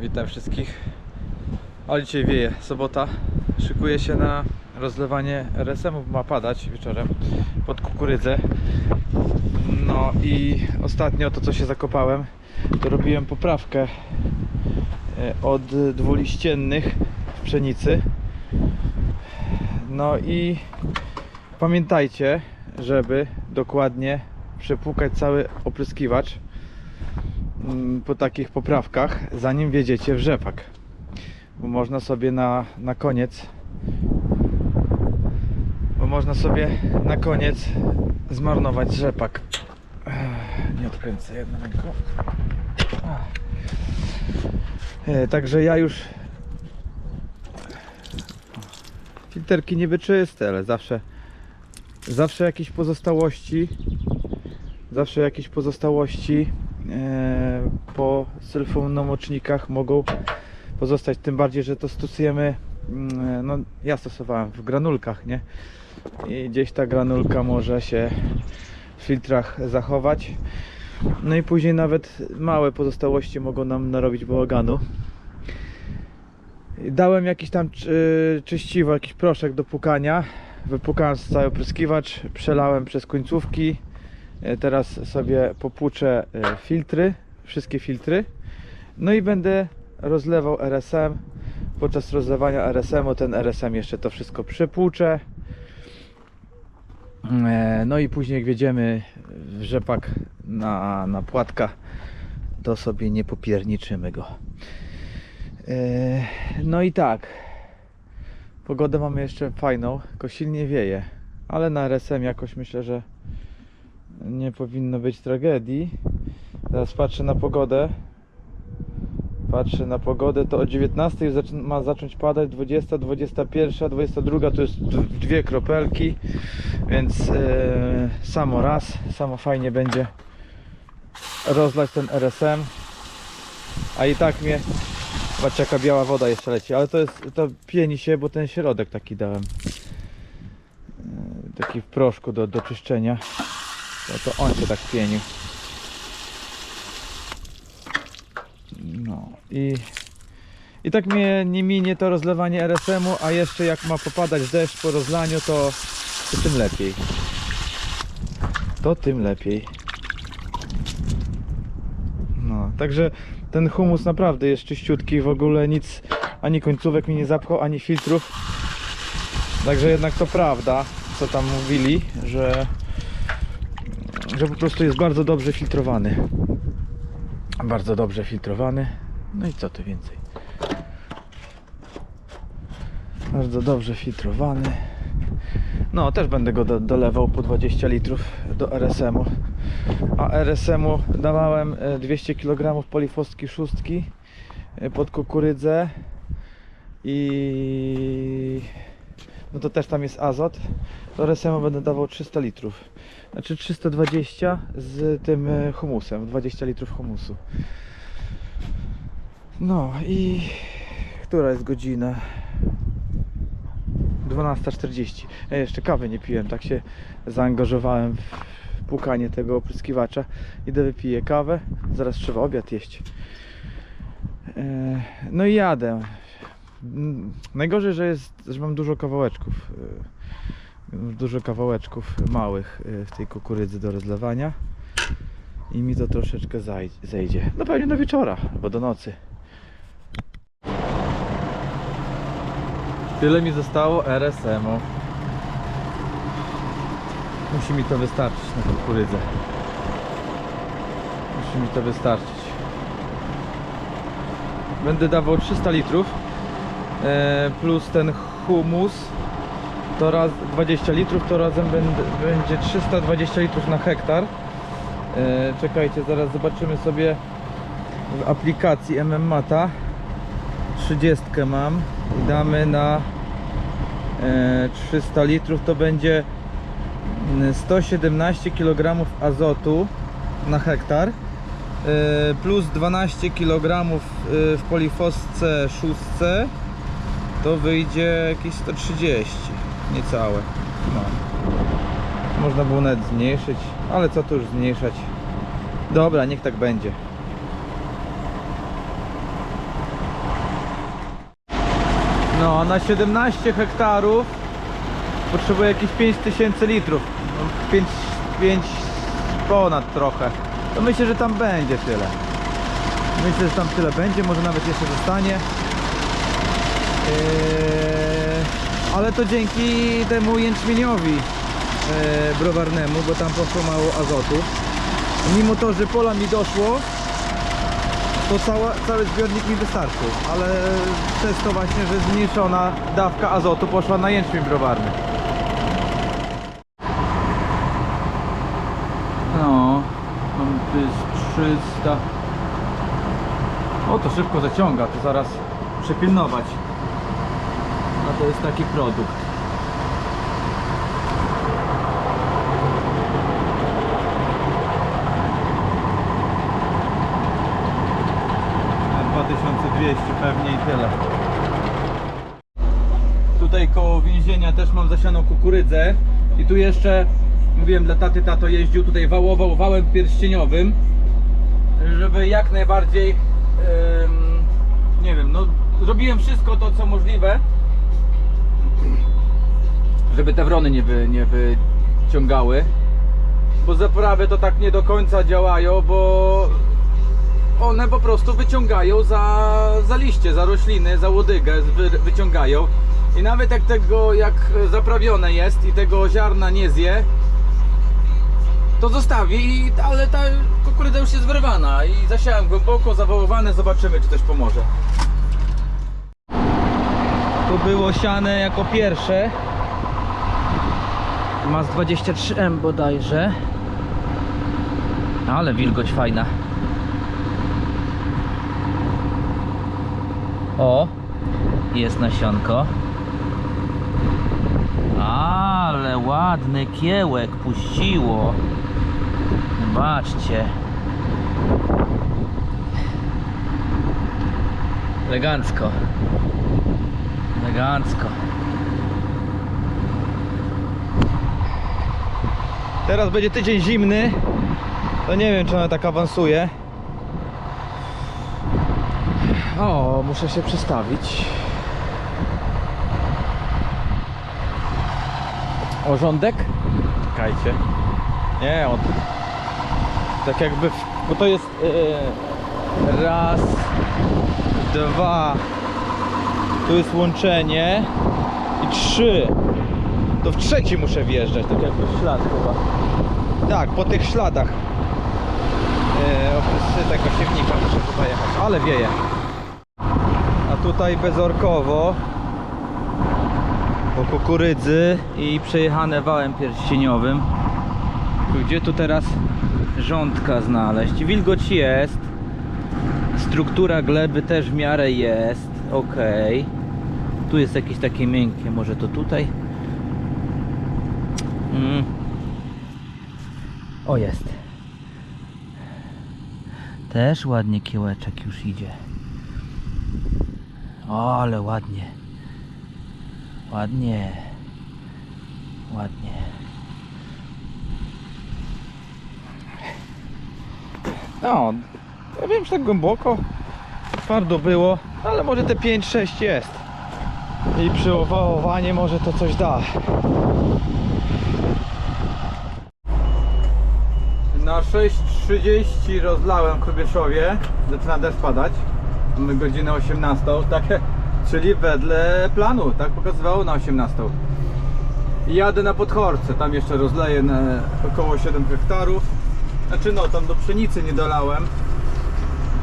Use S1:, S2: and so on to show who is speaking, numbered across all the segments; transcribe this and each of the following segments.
S1: Witam wszystkich. Ale dzisiaj wieje, sobota. Szykuję się na rozlewanie RSM-ów. Ma padać wieczorem pod kukurydzę. No i ostatnio to co się zakopałem, to robiłem poprawkę e, od dwuliściennych w pszenicy. No i pamiętajcie, żeby dokładnie przepłukać cały opryskiwacz po takich poprawkach, zanim wjedziecie w rzepak. Bo można sobie na, na koniec bo można sobie na koniec zmarnować rzepak. Nie odkręcę jedną ręką. E, Także ja już filterki niby czyste, ale zawsze zawsze jakieś pozostałości zawsze jakieś pozostałości po sulfonomocznikach mogą pozostać, tym bardziej, że to stosujemy mm, no ja stosowałem w granulkach, nie? I gdzieś ta granulka może się w filtrach zachować. No i później nawet małe pozostałości mogą nam narobić bałaganu. Dałem jakiś tam czy, czyściwo, jakiś proszek do pukania. Wypukałem cały opryskiwacz, przelałem przez końcówki. E, Teraz sobie popłuczę e, filtry, wszystkie filtry. No i będę rozlewał RSM. Podczas rozlewania RSM-u ten RSM jeszcze to wszystko przepłuczę. E, No i później jak wjedziemy w rzepak na, na płatka, to sobie nie popierniczymy go. No i tak. Pogodę mamy jeszcze fajną, tylko silnie wieje, ale na RSM jakoś myślę, że nie powinno być tragedii. Teraz patrzę na pogodę. Patrzę na pogodę, to o 19 już zaczyn- ma zacząć padać, 20, 21, 22 to jest dwie kropelki, więc e, samo raz, samo fajnie będzie rozlać ten RSM. A i tak mnie, zobaczcie jaka biała woda jeszcze leci, ale to jest, to pieni się, bo ten środek taki dałem. E, taki w proszku do, do czyszczenia. To, to on się tak pienił. No i, i tak mnie nie minie to rozlewanie RSM-u, a jeszcze jak ma popadać deszcz po rozlaniu, to, to tym lepiej. To tym lepiej. No, także ten humus naprawdę jest czyściutki, w ogóle nic, ani końcówek mi nie zapchał, ani filtrów. Także jednak to prawda, co tam mówili, że, że po prostu jest bardzo dobrze filtrowany. Bardzo dobrze filtrowany. No i co tu więcej? Bardzo dobrze filtrowany. No, też będę go do, dolewał po 20 litrów do RSM-u. A RSM-u dawałem e, 200 kg polifostki szóstki e, pod kukurydzę i no to też tam jest azot. Do RSM-u będę dawał 300 litrów. Znaczy 320 z tym e, humusem, 20 litrów humusu. No i która jest godzina? 12.40. Ja jeszcze kawy nie piłem, tak się zaangażowałem w płukanie tego opryskiwacza. Idę wypiję kawę, zaraz trzeba obiad jeść. E, No i jadę. Najgorzej, że jest, że mam dużo kawałeczków. e, Dużo kawałeczków małych e, w tej kukurydzy do rozlewania. I mi to troszeczkę zejdzie. No pewnie do wieczora, albo do nocy. Tyle mi zostało RSM-u. Musi mi to wystarczyć na kukurydzę. Musi mi to wystarczyć. Będę dawał 300 litrów plus ten humus to raz 20 litrów, to razem będzie 320 litrów na hektar. E, czekajcie, zaraz zobaczymy sobie w aplikacji MM Mata. 30 mam i damy na e, 300 litrów. To będzie mm, 117 kg azotu na hektar. E, plus 12 kg e, w polifosce szóstce to wyjdzie jakieś 130 niecałe no. można było nawet zmniejszyć ale co tu już zmniejszać dobra niech tak będzie No, na 17 hektarów potrzebuję jakieś 5000 litrów. No, 5, 5 ponad trochę. To myślę, że tam będzie tyle. Myślę, że tam tyle będzie, może nawet jeszcze zostanie. Eee, ale to dzięki temu jęczmieniowi eee, browarnemu, bo tam poszło mało azotu. Mimo to, że pola mi doszło, to cała, cały zbiornik mi wystarczył, ale przez to właśnie, że zmniejszona dawka azotu poszła na jęczmień browarny. No, mam tu jest 300. O, to szybko zaciąga, to zaraz przepilnować. To jest taki produkt. Na 2200 pewnie i tyle. Tutaj koło więzienia też mam zasianą kukurydzę i tu jeszcze mówiłem dla taty, tato jeździł tutaj wałował wałem pierścieniowym żeby jak najbardziej em, nie wiem, no zrobiłem wszystko to co możliwe żeby te wrony nie, wy, nie wyciągały bo zaprawy to tak nie do końca działają, bo one po prostu wyciągają za, za liście, za rośliny, za łodygę wy, wyciągają i nawet jak tego, jak zaprawione jest i tego ziarna nie zje to zostawi, ale ta kukurydza już jest wyrwana i zasiałem głęboko, zawołowane, zobaczymy czy też pomoże. Tu było siane jako pierwsze. Ma z 23M bodajże. Ale wilgoć fajna. O, jest nasionko. Ale ładny kiełek puściło. Zobaczcie. Elegancko. Elegancko. Teraz będzie tydzień zimny. To nie wiem, czy ona tak awansuje. O, muszę się przestawić. Orządek? Czekajcie. Nie, on. Tak jakby. W, bo to jest. e, raz, dwa. Tu jest łączenie. I trzy. To w trzeci muszę wjeżdżać, tak jakby w ślad chyba. Tak, po tych śladach. Oprócz tego siewnika muszę tutaj jechać, ale wieje. A tutaj bezorkowo po kukurydzy i przejechane wałem pierścieniowym. Gdzie tu teraz rządka znaleźć? Wilgoć jest. Struktura gleby też w miarę jest. Ok. Tu jest jakieś takie miękkie, może to tutaj. Mm. O jest. Też ładnie kiełeczek już idzie. O, ale ładnie. Ładnie. Ładnie. No, ja wiem, że tak głęboko twardo było, ale może te 5-6 jest. I przy owałowanie może to coś da. Na 6.30 rozlałem w Krubieszowie. Zaczyna deszcz padać. Mamy godzinę 18, takie, czyli wedle planu, tak pokazywało na 18. I Jadę na podchorce, tam jeszcze rozleję około 7 hektarów. Znaczy no, tam do pszenicy nie dolałem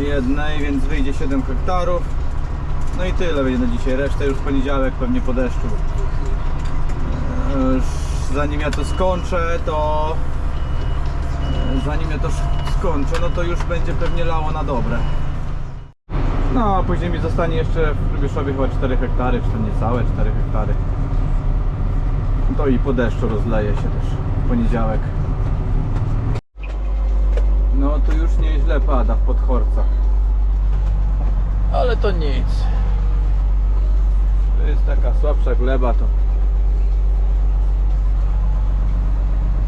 S1: jednej, więc wyjdzie 7 hektarów. No i tyle będzie na dzisiaj, resztę już w poniedziałek pewnie po deszczu. Eee, Zanim ja to skończę, to zanim ja to skończę, no to już będzie pewnie lało na dobre. No, a później mi zostanie jeszcze w Lubieszowie chyba 4 hektary, czy to niecałe 4 hektary. To i po deszczu rozleje się też w poniedziałek. No, tu już nieźle pada w podchorcach. Ale to nic. To jest taka słabsza gleba, to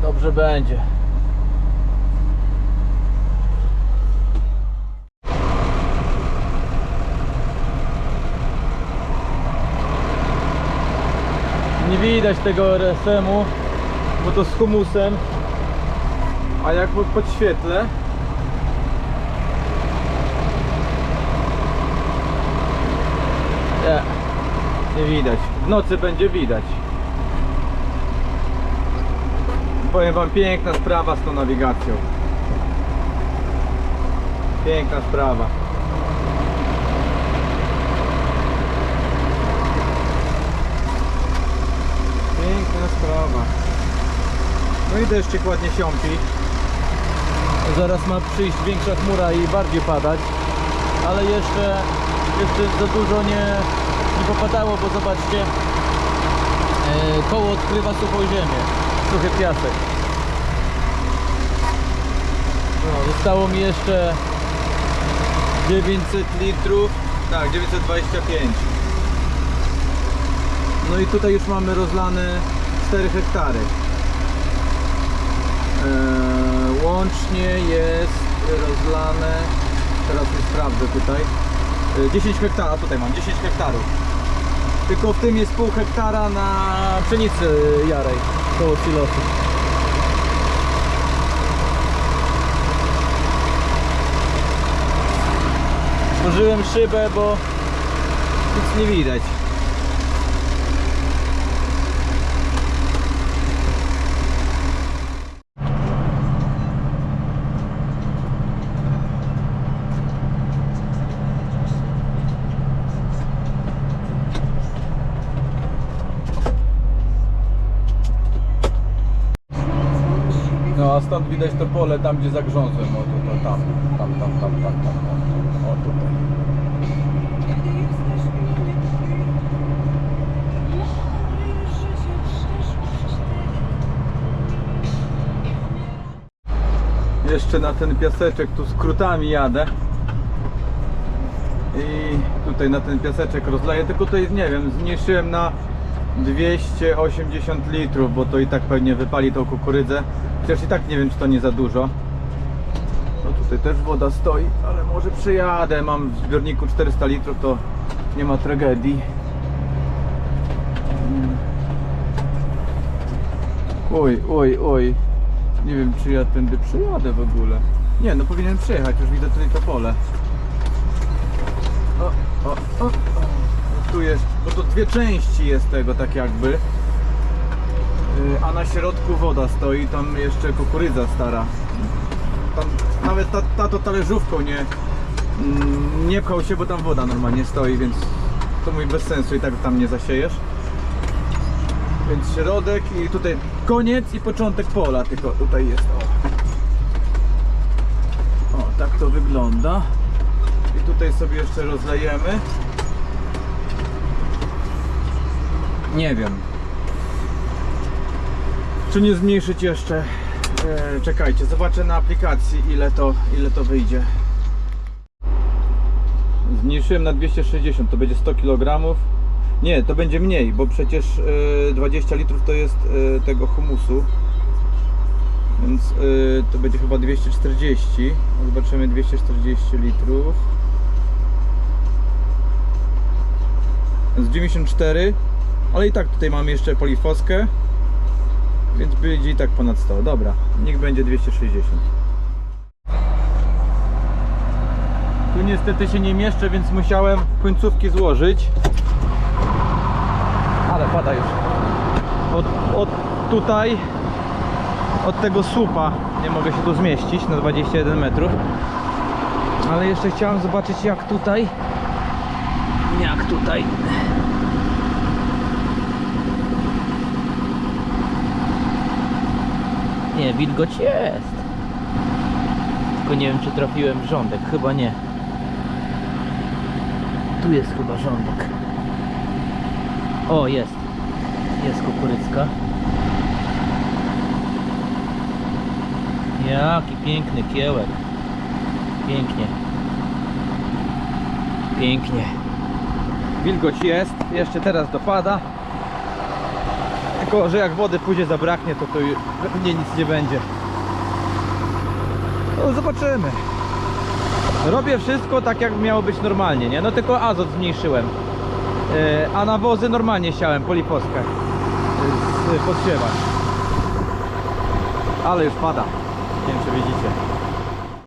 S1: dobrze będzie. Widać tego RSM-u, bo to z humusem. A jak po- podświetlę, nie, nie widać. W nocy będzie widać. Powiem wam, piękna sprawa z tą nawigacją. Piękna sprawa. Piękna sprawa. No i deszczyk ładnie siąpi. Zaraz ma przyjść większa chmura i bardziej padać. Ale jeszcze, jeszcze za dużo nie, nie popadało, bo zobaczcie, e, koło odkrywa suchą ziemię, suchy piasek. No, zostało mi jeszcze 900 litrów, tak, 925. No i tutaj już mamy rozlane 4 hektary. Eee, łącznie jest rozlane, teraz nie sprawdzę tutaj, e, 10 hektarów, tutaj mam 10 hektarów. Tylko w tym jest pół hektara na pszenicy jarej, koło silosu. Otworzyłem szybę, bo nic nie widać. No a stąd widać to pole tam, gdzie zagrzązłem. O, to, to tam, tam, tam, tam, tam, tam. O, tutaj. Jeszcze na ten piaseczek tu skrótami jadę i tutaj na ten piaseczek rozleję, tylko to nie wiem, zmniejszyłem na 280 litrów, bo to i tak pewnie wypali tą kukurydzę Chociaż i tak nie wiem, czy to nie za dużo. No tutaj też woda stoi, ale może przejadę. Mam w zbiorniku 400 litrów, to nie ma tragedii. Oj, oj, oj. Nie wiem, czy ja tędy przejadę w ogóle. Nie, no powinien przejechać, już widzę tutaj to pole. O, o, o, o. Tu jest, bo to dwie części jest tego, tak jakby. Yy, A na środku woda stoi, tam jeszcze kukurydza stara. Tam nawet ta, ta to talerzówką nie, mm, nie pchał się, bo tam woda normalnie stoi, więc to mój bez sensu i tak tam nie zasiejesz. Więc środek i tutaj koniec i początek pola, tylko tutaj jest. O, o tak to wygląda. I tutaj sobie jeszcze rozlejemy. Nie wiem. Czy nie zmniejszyć jeszcze? E, czekajcie, zobaczę na aplikacji ile to, ile to wyjdzie. Zmniejszyłem na 260, to będzie 100 kg. Nie, to będzie mniej, bo przecież e, 20 litrów to jest e, tego humusu. Więc e, to będzie chyba 240. Zobaczymy 240 litrów. Z 94, ale i tak tutaj mamy jeszcze polifoskę. Więc będzie i tak ponad 100. Dobra, niech będzie 260. Tu niestety się nie mieszczę, więc musiałem końcówki złożyć. Ale pada już. Od, od tutaj, od tego słupa nie mogę się tu zmieścić na 21 metrów. Ale jeszcze chciałem zobaczyć jak tutaj. Jak tutaj. Nie, wilgoć jest. Tylko nie wiem czy trafiłem w rządek. Chyba nie. Tu jest chyba rządek. O, jest. Jest kukurycka. Jaki piękny kiełek. Pięknie. Pięknie. Wilgoć jest. Jeszcze teraz dopada. Tylko, że jak wody później zabraknie, to już pewnie nic nie będzie. No, zobaczymy. Robię wszystko tak, jak miało być normalnie, nie? No tylko azot zmniejszyłem. Yy, a nawozy normalnie siałem, poliposkę. y, podśpiewać. Ale już pada. Nie wiem czy widzicie.